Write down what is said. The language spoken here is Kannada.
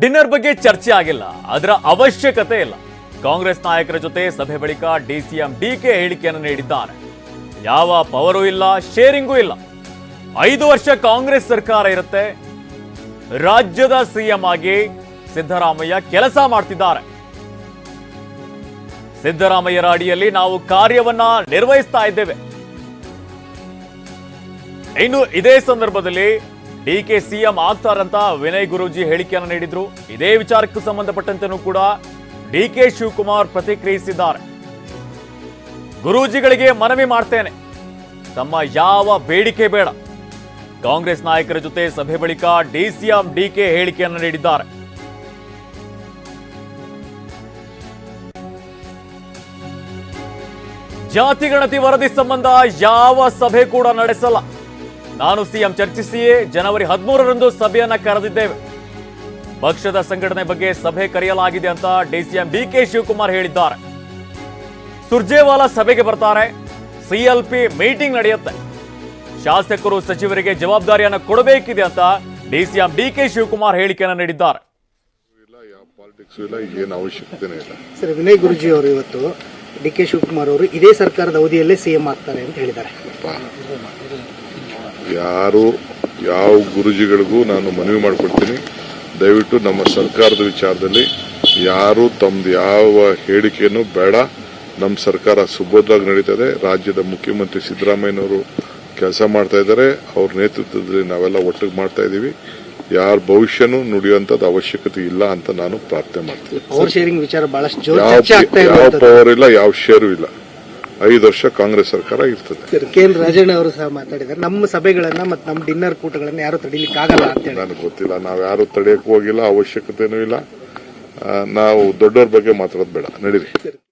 ಡಿನ್ನರ್ ಬಗ್ಗೆ ಚರ್ಚೆ ಆಗಿಲ್ಲ, ಅದರ ಅವಶ್ಯಕತೆ ಇಲ್ಲ. ಕಾಂಗ್ರೆಸ್ ನಾಯಕರ ಜೊತೆ ಸಭೆ ಬಳಿಕ ಡಿಸಿಎಂ ಡಿಕೆ ಹೇಳಿಕೆಯನ್ನು ನೀಡಿದ್ದಾರೆ. ಯಾವ ಪವರು ಇಲ್ಲ, ಶೇರಿಂಗೂ ಇಲ್ಲ. ಐದು ವರ್ಷ ಕಾಂಗ್ರೆಸ್ ಸರ್ಕಾರ ಇರುತ್ತೆ. ರಾಜ್ಯದ ಸಿಎಂ ಆಗಿ ಸಿದ್ದರಾಮಯ್ಯ ಕೆಲಸ ಮಾಡ್ತಿದ್ದಾರೆ. ಸಿದ್ದರಾಮಯ್ಯರ ಅಡಿಯಲ್ಲಿ ನಾವು ಕಾರ್ಯವನ್ನ ನಿರ್ವಹಿಸ್ತಾ ಇದ್ದೇವೆ. ಇನ್ನು ಇದೇ ಸಂದರ್ಭದಲ್ಲಿ ಡಿ ಕೆ ಸಿಎಂ ಆಗ್ತಾರಂತ ವಿನಯ್ ಗುರೂಜಿ ಹೇಳಿಕೆಯನ್ನು ನೀಡಿದ್ರು. ಇದೇ ವಿಚಾರಕ್ಕೂ ಸಂಬಂಧಪಟ್ಟಂತೆನೂ ಕೂಡ ಡಿ ಕೆ ಶಿವಕುಮಾರ್ ಪ್ರತಿಕ್ರಿಯಿಸಿದ್ದಾರೆ. ಗುರೂಜಿಗಳಿಗೆ ಮನವಿ ಮಾಡ್ತೇನೆ. ತಮ್ಮ ಯಾವ ಬೇಡಿಕೆ ಬೇಡ. ಕಾಂಗ್ರೆಸ್ ನಾಯಕರ ಜೊತೆ ಸಭೆ ಬಳಿಕ ಡಿಸಿಎಂ ಡಿಕೆ ಹೇಳಿಕೆಯನ್ನು ನೀಡಿದ್ದಾರೆ. ಜಾತಿ ಗಣತಿ ವರದಿ ಸಂಬಂಧ ಯಾವ ಸಭೆ ಕೂಡ ನಡೆಸಲ್ಲ. ನಾನು ಸಿಎಂ ಚರ್ಚಿಸಿಯೇ ಜನವರಿ ಹದಿಮೂರರಂದು ಸಭೆಯನ್ನ ಕರೆದಿದ್ದೇವೆ. ಪಕ್ಷದ ಸಂಘಟನೆ ಬಗ್ಗೆ ಸಭೆ ಕರೆಯಲಾಗಿದೆ ಅಂತ ಡಿಸಿಎಂ ಕೆ ಶಿವಕುಮಾರ್ ಹೇಳಿದ್ದಾರೆ. ಸುರ್ಜೇವಾಲಾ ಸಭೆಗೆ ಬರ್ತಾರೆ. ಸಿಎಲ್ಪಿ ಮೀಟಿಂಗ್ ನಡೆಯುತ್ತೆ. ಶಾಸಕರು ಸಚಿವರಿಗೆ ಜವಾಬ್ದಾರಿಯನ್ನು ಕೊಡಬೇಕಿದೆ ಅಂತ ಡಿಸಿಎಂ ಡಿಕೆ ಶಿವಕುಮಾರ್ ಹೇಳಿಕೆಯನ್ನು ನೀಡಿದ್ದಾರೆ. ಸರ್ ವಿನಯ್ ಗುರುಜಿ ಅವರು ಇವತ್ತು ಡಿ ಕೆ ಶಿವಕುಮಾರ್ ಅವರು ಇದೇ ಸರ್ಕಾರದ ಅವಧಿಯಲ್ಲೇ ಸಿಎಂ ಆಗ್ತಾರೆ ಅಂತ ಹೇಳಿದ್ದಾರೆ. ಯಾರು ಯಾವ ಗುರುಜಿಗಳಿಗೂ ನಾನು ಮನವಿ ಮಾಡಿಕೊಡ್ತೀನಿ. ದಯವಿಟ್ಟು ನಮ್ಮ ಸರ್ಕಾರದ ವಿಚಾರದಲ್ಲಿ ಯಾರು ತಮ್ದು ಯಾವ ಹೇಳಿಕೆಯನ್ನು ಬೇಡ. ನಮ್ಮ ಸರ್ಕಾರ ಸುಭದ್ರವಾಗಿ ನಡೀತದೆ. ರಾಜ್ಯದ ಮುಖ್ಯಮಂತ್ರಿ ಸಿದ್ದರಾಮಯ್ಯನವರು ಕೆಲಸ ಮಾಡ್ತಾ ಇದ್ದಾರೆ. ಅವ್ರ ನೇತೃತ್ವದಲ್ಲಿ ನಾವೆಲ್ಲ ಒಟ್ಟಿಗೆ ಮಾಡ್ತಾ ಇದ್ದೀವಿ. ಯಾರ ಭವಿಷ್ಯನೂ ನುಡಿಯುವಂಥದ್ದು ಅವಶ್ಯಕತೆ ಇಲ್ಲ ಅಂತ ನಾನು ಪ್ರಾರ್ಥನೆ ಮಾಡ್ತೀನಿ. ಯಾವ ಪವರ್ ಇಲ್ಲ ಯಾವ ಶೇರು ಇಲ್ಲ. ಐದು ವರ್ಷ ಕಾಂಗ್ರೆಸ್ ಸರ್ಕಾರ ಇರ್ತದೆ. ಕೆ ಎನ್ ರಾಜಣ್ಣ ಅವರು ಸಹ ಮಾತಾಡಿದ್ದಾರೆ. ನಮ್ಮ ಸಭೆಗಳನ್ನ ಮತ್ತೆ ನಮ್ಮ ಡಿನ್ನರ್ ಕೂಟಗಳನ್ನ ಯಾರು ತಡಿಲಿಕ್ಕೆ ಆಗಲ್ಲ ಅಂತ ಹೇಳಿ. ನನಗೆ ಗೊತ್ತಿಲ್ಲ. ನಾವು ಯಾರು ತಡೆಯಕ್ಕೆ ಹೋಗಿಲ್ಲ ಅವಶ್ಯಕತೆನೂ ಇಲ್ಲ. ನಾವು ದೊಡ್ಡವ್ರ ಬಗ್ಗೆ ಮಾತಾಡೋದು ಬೇಡ. ನಡೀರಿ.